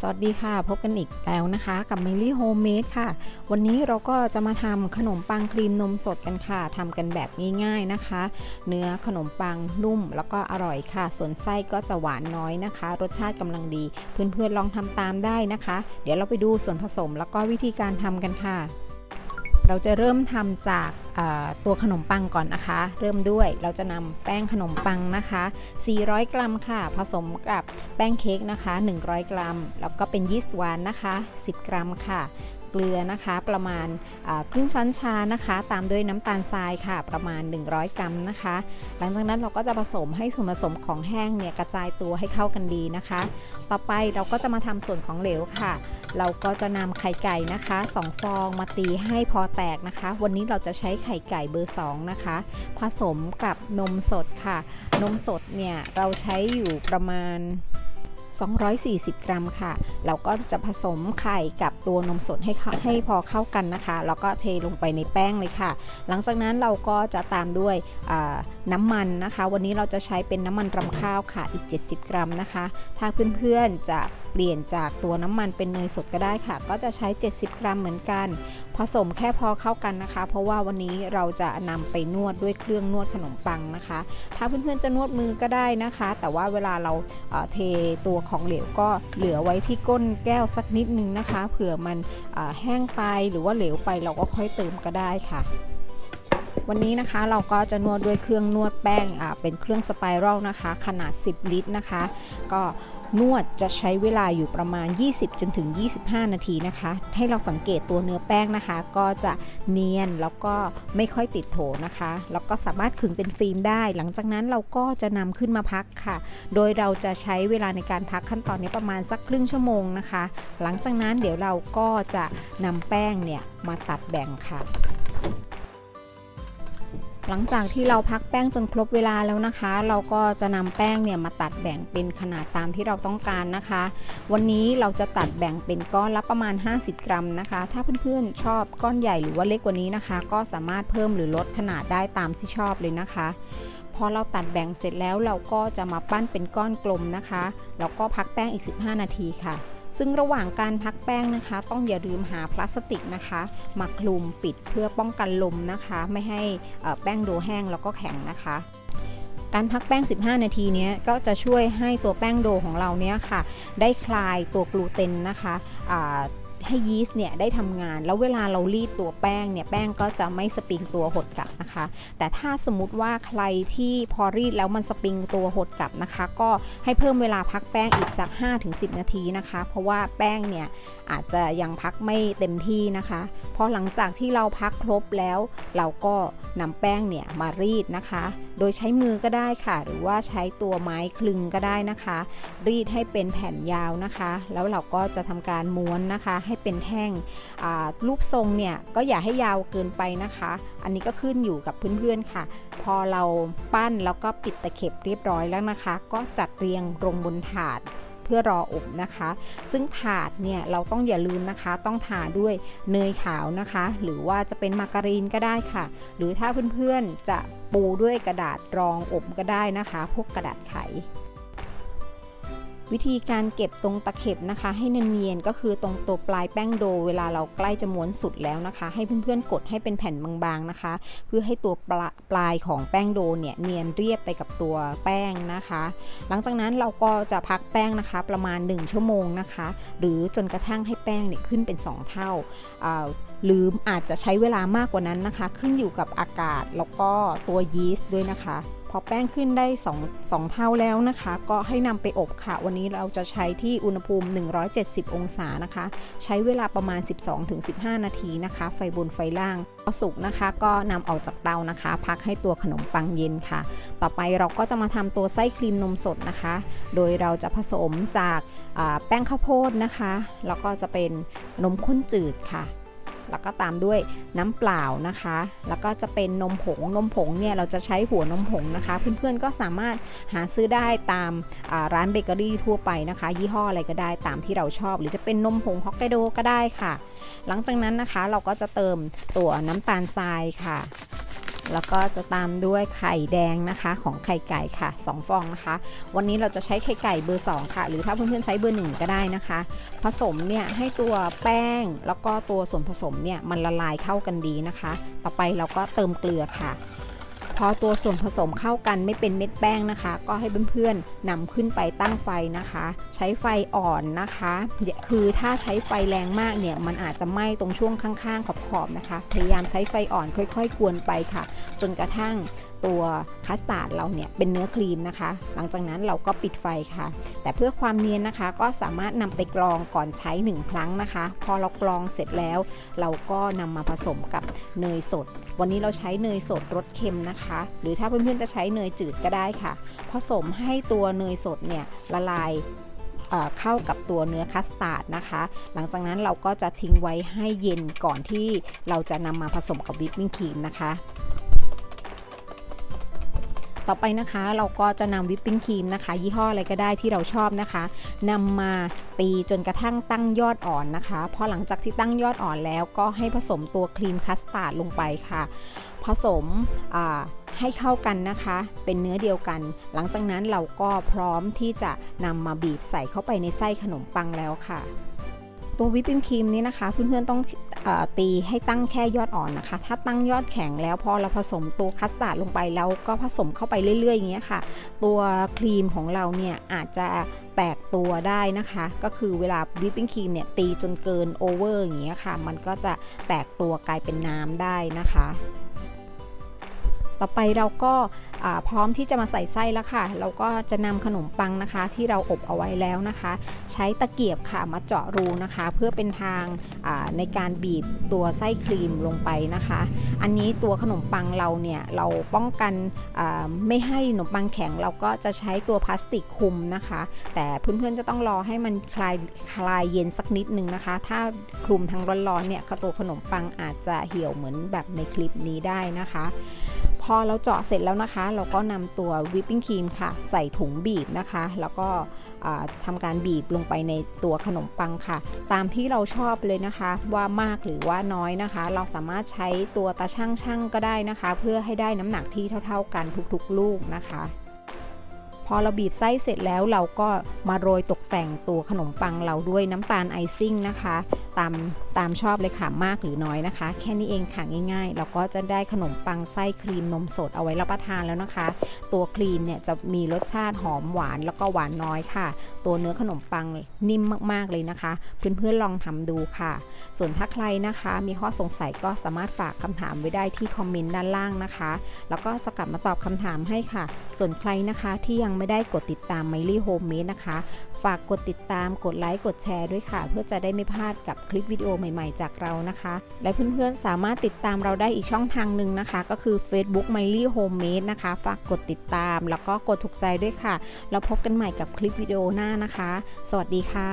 สวัสดีค่ะ พบกันอีกแล้วนะคะ กับ m มลี่โฮมเมดค่ะ วันนี้เราก็จะมาทำขนมปังครีมนมสดกันค่ะทำกันแบบง่ายๆนะคะ เนื้อขนมปังนุ่มแล้วก็อร่อยค่ะ ส่วนไส้ก็จะหวานน้อยนะคะ รสชาติกำลังดี เพื่อนๆลองทำตามได้นะคะ เดี๋ยวเราไปดูส่วนผสมแล้วก็วิธีการทำกันค่ะ เราจะเริ่มทำจากตัวขนมปังก่อนนะคะ เริ่มด้วยเราจะนำแป้งขนมปังนะคะ 400 กรัมค่ะ ผสมกับแป้งเค้กนะคะ 100 กรัม แล้วก็เป็นยีสต์หวานนะคะ 10 กรัมค่ะ เกลือนะคะ ประมาณครึ่งช้อนชานะคะ ตามด้วยน้ำตาลทรายค่ะ ประมาณ 100 กรัมนะคะ หลังจากนั้นเราก็จะผสมให้ส่วนผสมของแห้งเนี่ยกระจายตัวให้เข้ากันดีนะคะ ต่อไปเราก็จะมาทำส่วนของเหลวค่ะ เราก็จะนำไข่ไก่นะคะ2ฟองมาตีให้พอแตกนะคะ วันนี้เราจะใช้ไข่ไก่เบอร์2นะคะ ผสมกับนมสดค่ะ นมสดเนี่ยเราใช้อยู่ประมาณ 240 กรัมค่ะ เราก็จะผสมไข่กับตัวนมสดให้ให้พอเข้ากันนะคะ แล้วก็เทลงไปในแป้งเลยค่ะ หลังจากนั้นเราก็จะตามด้วยน้ำมันนะคะ วันนี้เราจะใช้เป็นน้ำมันรำข้าวค่ะอีก 70 กรัมนะคะ ถ้าเพื่อนๆจะ ปลี่ยนจากตัวน้ำมันเป็นเนยสดก็ได้ค่ะ ก็จะใช้ 70 กรัมเหมือนกัน ผสมแค่พอเข้ากันนะคะ เพราะว่าวันนี้เราจะนำไปนวดด้วยเครื่องนวดขนมปังนะคะ ถ้าเพื่อนๆจะนวดมือก็ได้นะคะ แต่ว่าเวลาเราเอ่อเทตัวของเหลวก็เหลือไว้ที่ก้นแก้วสักนิดนึงนะคะ เผื่อมันแห้งไปหรือว่าเหลวไปเราก็ค่อยเติมก็ได้ค่ะวันนี้นะคะเราก็จะนวดด้วยเครื่องนวดแป้งเป็นเครื่องสไปรัลนะคะ ขนาด 10 ลิตรนะคะ ก็ นวดจะใช้เวลาอยู่ประมาณ 20 จนถึง 25 นาทีนะคะ ให้เราสังเกตตัวเนื้อแป้งนะคะ ก็จะเนียนแล้วก็ไม่ค่อยติดโถนะคะ แล้วก็สามารถขึงเป็นฟิล์มได้ หลังจากนั้นเราก็จะนำขึ้นมาพักค่ะ โดยเราจะใช้เวลาในการพักขั้นตอนนี้ประมาณสักครึ่งชั่วโมงนะคะ หลังจากนั้นเดี๋ยวเราก็จะนำแป้งเนี่ยมาตัดแบ่งค่ะ หลังจากที่เราพักแป้งจนครบเวลาแล้วนะคะ เราก็จะนำแป้งเนี่ยมาตัดแบ่งเป็นขนาดตามที่เราต้องการนะคะ วันนี้เราจะตัดแบ่งเป็นก้อนละประมาณ 50 กรัมนะคะ ถ้าเพื่อนๆชอบก้อนใหญ่หรือว่าเล็กกว่านี้นะคะ ก็สามารถเพิ่มหรือลดขนาดได้ตามที่ชอบเลยนะคะพอเราตัดแบ่งเสร็จแล้วเราก็จะมาปั้นเป็นก้อนกลมนะคะแล้วก็พักแป้งอีก 15 นาทีค่ะ ซึ่งระหว่างการพักแป้งนะคะ ต้องอย่าลืมหาพลาสติกนะคะมาคลุมปิดเพื่อป้องกันลมนะคะ ไม่ให้แป้งโดแห้งแล้วก็แข็งนะคะการพักแป้ง 15 นาทีนี้ก็จะช่วยให้ตัวแป้งโดของเราเนี้ยค่ะ ได้คลายตัวกลูเตนนะคะอ่า ให้ยีสต์เนี่ยได้ทำงาน แล้วเวลาเรารีดตัวแป้งเนี่ยแป้งก็จะไม่สปริงตัวหดกลับนะคะ แต่ถ้าสมมติว่าใครที่พอรีดแล้วมันสปริงตัวหดกลับนะคะ ก็ให้เพิ่มเวลาพักแป้งอีกสัก 5-10 นาทีนะคะ เพราะว่าแป้งเนี่ยอาจจะยังพักไม่เต็มที่นะคะพอหลังจากที่เราพักครบแล้ว เราก็นำแป้งเนี่ยมารีดนะคะ โดยใช้มือก็ได้ค่ะ หรือว่าใช้ตัวไม้คลึงก็ได้นะคะ รีดให้เป็นแผ่นยาวนะคะ แล้วเราก็จะทำการม้วนนะคะ ให้เป็นแท่งรูปทรงเนี่ยก็อย่าให้ยาวเกินไปนะคะ อันนี้ก็ขึ้นอยู่กับเพื่อนๆค่ะ พอเราปั้นแล้วก็ปิดตะเข็บเรียบร้อยแล้วนะคะ ก็จัดเรียงลงบนถาด เพื่อรออบนะคะ ซึ่งถาดเนี่ยเราต้องอย่าลืมนะคะ ต้องทาด้วยเนยขาวนะคะ หรือว่าจะเป็นมาการีนก็ได้ค่ะ หรือถ้าเพื่อนๆจะปูด้วยกระดาษรองอบก็ได้นะคะ พวกกระดาษไข วิธีการเก็บตรงตะเข็บนะคะ ให้เนียนๆก็คือตรงตัวปลายแป้งโด เวลาเราใกล้จะม้วนสุดแล้วนะคะ ให้เพื่อนๆกดให้เป็นแผ่นบางๆนะคะ เพื่อให้ตัวปลาปลายของแป้งโดเนี่ยเนียนเรียบไปกับตัวแป้งนะคะ หลังจากนั้นเราก็จะพักแป้งนะคะประมาณ 1 ชั่วโมงนะคะ หรือจนกระทั่งให้แป้งเนี่ยขึ้นเป็น 2 เท่าอ่า หรืออาจจะใช้เวลามากกว่านั้นนะคะ ขึ้นอยู่กับอากาศแล้วก็ตัวยีสต์ด้วยนะคะ พอแป้งขึ้นได้2 2เท่าแล้วนะคะ ก็ให้นำไปอบค่ะ วันนี้เราจะใช้ที่อุณหภูมิ 170 องศานะคะ ใช้เวลาประมาณ 12-15 นาทีนะคะ ไฟบนไฟล่างพอสุกนะคะก็นำออกจากเตานะคะ พักให้ตัวขนมปังเย็นค่ะ ต่อไปเราก็จะมาทำตัวไส้ครีมนมสดนะคะ โดยเราจะผสมจากแป้งข้าวโพดนะคะ แล้วก็จะเป็นนมข้นจืดค่ะ แล้วก็ตามด้วยน้ำเปล่านะคะ แล้วก็จะเป็นนมผง นมผงเนี่ยเราจะใช้หัวนมผงนะคะ เพื่อนๆก็สามารถหาซื้อได้ตามร้านเบเกอรี่ทั่วไปนะคะ ยี่ห้ออะไรก็ได้ตามที่เราชอบ หรือจะเป็นนมผงฮอกไกโดก็ได้ค่ะ หลังจากนั้นนะคะเราก็จะเติมตัวน้ำตาลทรายค่ะ แล้วก็จะตามด้วยไข่แดงนะคะของไข่ไก่ค่ะ 2 ฟองนะคะ วันนี้เราจะใช้ไข่ไก่เบอร์ 2 ค่ะ หรือถ้าเพื่อนๆใช้เบอร์ 1 ก็ได้นะคะ ผสมเนี่ยให้ตัวแป้งแล้วก็ตัวส่วนผสมเนี่ยมันละลายเข้ากันดีนะคะ ต่อไปเราก็เติมเกลือค่ะ พอตัวส่วนผสมเข้ากันไม่เป็นเม็ดแป้งนะคะ ก็ให้เพื่อนๆนำขึ้นไปตั้งไฟนะคะ ใช้ไฟอ่อนนะคะ คือถ้าใช้ไฟแรงมากเนี่ยมันอาจจะไหม้ตรงช่วงข้างๆขอบๆนะคะ พยายามใช้ไฟอ่อนค่อย ๆ กวนไปค่ะ จนกระทั่ง ตัวคัสตาร์ดเราเนี่ยเป็นเนื้อครีมนะคะ หลังจากนั้นเราก็ปิดไฟค่ะ แต่เพื่อความเนียนนะคะก็สามารถนำไปกรองก่อนใช้ 1 ครั้งนะคะ พอเรากรองเสร็จแล้ว เราก็นำมาผสมกับเนยสด วันนี้เราใช้เนยสดรสเค็มนะคะ หรือถ้าเพื่อนๆจะใช้เนยจืดก็ได้ค่ะ ผสมให้ตัวเนยสดเนี่ยละลายเข้ากับตัวเนื้อคัสตาร์ดนะคะ หลังจากนั้นเราก็จะทิ้งไว้ให้เย็นก่อนที่เราจะนำมาผสมกับวิปปิ้งครีมนะคะ ต่อไปนะคะ เราก็จะนำวิปปิ้งครีมนะคะ ยี่ห้ออะไรก็ได้ที่เราชอบนะคะนำมาตีจนกระทั่งตั้งยอดอ่อนนะคะพอหลังจากที่ตั้งยอดอ่อนแล้วก็ให้ผสมตัวครีมคัสตาร์ดลงไปค่ะ ผสมให้เข้ากันนะคะ เป็นเนื้อเดียวกัน หลังจากนั้นเราก็พร้อมที่จะนำมาบีบใส่เข้าไปในไส้ขนมปังแล้วค่ะ ตัววิปปิ้งครีมนี้นะคะ เพื่อนๆต้องอตีให้ตั้งแค่ยอดอ่อนนะคะ ถ้าตั้งยอดแข็งแล้วพอเราผสมตัวคัสตาร์ดลงไปแล้วก็ผสมเข้าไปเรื่อยๆอย่างเงี้ยค่ะ ตัวครีมของเราเนี่ยอาจจะแตกตัวได้นะคะ ก็คือเวลาวิปปิ้งครีมเนี่ยตีจนเกินโอเวอร์อย่างเงี้ยค่ะ มันก็จะแตกตัวกลายเป็นน้ำได้นะคะ ต่อไปเราก็พร้อมที่จะมาใส่ไส้แล้วค่ะ เราก็จะนำขนมปังนะคะ ที่เราอบเอาไว้แล้วนะคะ ใช้ตะเกียบค่ะมาเจาะรูนะคะ เพื่อเป็นทางในการบีบตัวไส้ครีมลงไปนะคะ อันนี้ตัวขนมปังเราเนี่ยเราป้องกันไม่ให้ขนมปังแข็ง เราก็จะใช้ตัวพลาสติกคุมนะคะ แต่เพื่อนๆจะต้องรอให้มันคลายคลายเย็นสักนิดนึงนะคะ ถ้าคลุมทั้งร้อนๆเนี่ยตัวขนมปังอาจจะเหี่ยวเหมือนแบบในคลิปนี้ได้นะคะ พอเราเจาะเสร็จแล้วนะคะ เราก็นำตัววิปปิ้งครีมค่ะ ใส่ถุงบีบนะคะ แล้วก็ทำการบีบลงไปในตัวขนมปังค่ะ ตามที่เราชอบเลยนะคะ ว่ามากหรือว่าน้อยนะคะ เราสามารถใช้ตัวตาช่างช่างก็ได้นะคะ เพื่อให้ได้น้ำหนักที่เท่า ๆกันทุกๆ ลูกนะคะ พอเราบีบไส้เสร็จแล้วเราก็มาโรยตกแต่งตัวขนมปังเราด้วยน้ำตาลไอซิ่งนะคะ ตามตามชอบเลยค่ะมากหรือน้อยนะคะ แค่นี้เองค่ะง่ายๆ เราก็จะได้ขนมปังไส้ครีมนมสดเอาไว้รับประทานแล้วนะคะ ตัวครีมเนี่ยจะมีรสชาติหอมหวานแล้วก็หวานน้อยค่ะ ตัวเนื้อขนมปังนิ่มมากๆเลยนะคะ เพื่อนๆลองทำดูค่ะ ส่วนถ้าใครนะคะ มีข้อสงสัยก็สามารถฝากคำถามไว้ได้ที่คอมเมนต์ด้านล่างนะคะ แล้วก็จะกลับมาตอบคำถามให้ค่ะ ส่วนใครนะคะที่ยังไม่ได้กดติดตามไมลี่โฮมเมดนะคะ ฝากกดติดตามกดไลค์กดแชร์ด้วยค่ะ เพื่อจะได้ไม่พลาดกับคลิปวิดีโอใหม่ๆ จากเรานะคะ และเพื่อนๆสามารถติดตามเราได้อีกช่องทางหนึ่งนะคะ ก็คือ Facebook m มลี่โฮมเมดนะคะ ฝากกดติดตามแล้วก็กดถูกใจด้วยค่ะแล้วพบกันใหม่กับคลิปวิดีโอหน้านะคะ สวัสดีค่ะ